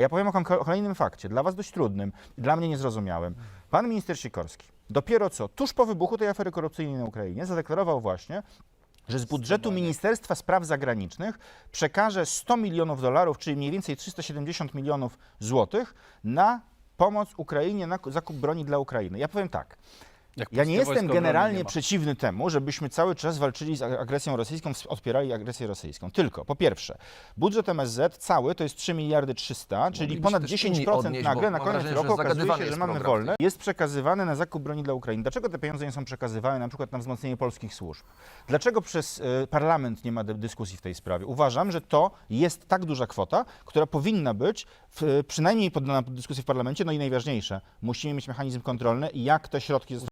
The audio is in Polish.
Ja powiem o kolejnym fakcie, dla was dość trudnym, dla mnie niezrozumiałym. Pan minister Sikorski dopiero co, tuż po wybuchu tej afery korupcyjnej na Ukrainie, zadeklarował właśnie, że z budżetu Ministerstwa Spraw Zagranicznych przekaże 100 milionów dolarów, czyli mniej więcej 370 milionów złotych na pomoc Ukrainie, na zakup broni dla Ukrainy. Ja powiem tak. Jak Ja nie jestem generalnie nie przeciwny temu, żebyśmy cały czas walczyli z agresją rosyjską, odpierali agresję rosyjską. Tylko, po pierwsze, budżet MSZ cały to jest 3 miliardy 300, czyli ponad też 10% inni odnieść, nagle na koniec roku okazuje się, że mamy wolne. Jest przekazywane na zakup broni dla Ukrainy. Dlaczego te pieniądze nie są przekazywane na przykład na wzmocnienie polskich służb? Dlaczego przez e, parlament nie ma dy- dyskusji w tej sprawie? Uważam, że to jest tak duża kwota, która powinna być w, przynajmniej poddana pod dyskusję w parlamencie, no i najważniejsze, musimy mieć mechanizm kontrolny, jak te środki zostaną